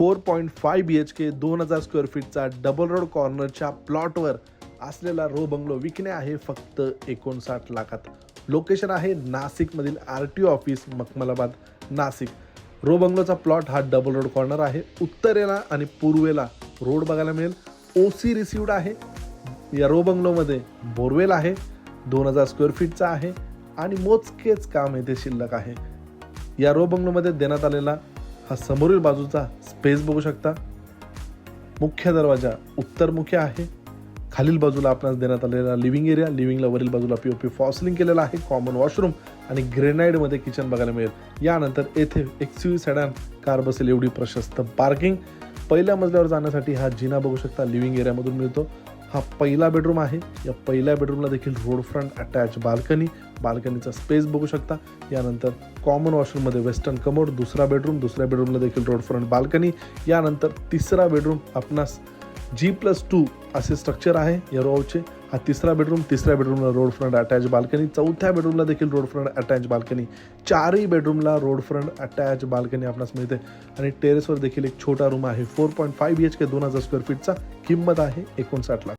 Four point five B H K दोन हजार square फीटचा डबल रोड कॉर्नरच्या प्लॉटवर असलेला रो बंगलो विकणे आहे फक्त एकोणसाठ लाखात. लोकेशन आहे नाशिकमधील R T office Makhmalabad Nashik. Row बंगलोचा plot हा डबल रोड कॉर्नर आहे. उत्तरेला आणि पूर्वेला रोड बघायला मिळेल. ओ सी रिसिवड आहे. या रो बंगलोमध्ये बोरवेल आहे. दोन हजार स्क्वेअर फीटचा आहे. आणि मोजकेच काम येथे शिल्लक आहे. या रो बंगलोमध्ये देण्यात आलेला हा समोरील बाजूचा स्पेस बघू शकता. मुख्य दरवाजा उत्तरमुखी आहे. खालील बाजूला आपणास देण्यात आलेला लिव्हिंग एरिया लिव्हिंगला वरील बाजूला पी ओ पी फॉसलिंग केलेला आहे कॉमन वॉशरूम आणि ग्रेनाईडमध्ये किचन बघायला मिळेल. यानंतर येथे एक्स यू कार बसेल एवढी प्रशस्त पार्किंग पहिल्या मजल्यावर जाण्यासाठी हा जिना बघू शकता लिव्हिंग एरियामधून मिळतो. हा पहिला बेडरूम आहे. या पहिल्या बेडरूमला देखील रोड फ्रंट अटॅच बाल्कनी बाल्कनीचा स्पेस बघू शकता. यानंतर कॉमन वॉशरूममध्ये वेस्टर्न कमोड दुसरा बेडरूम दुसऱ्या बेडरूमला देखील रोड फ्रंट बाल्कनी यानंतर तिसरा बेडरूम आपणास जी प्लस टू असे स्ट्रक्चर आहे. या रोचे हा तिसरा बेडरूम तिसऱ्या बेडरूमला रोड फ्रंट अटॅच बाल्कनी चौथ्या बेडरूमला देखील रोड फ्रंट अटॅच बाल्कनी चारही बेडरूमला रोड फ्रंट अटॅच बाल्कनी आपणास मिळते. आणि टेरेसवर देखील एक छोटा रूम आहे. Four point five B H K दोन हजार स्क्वेअर फीटचा किंमत आहे एकोणसाठ लाख.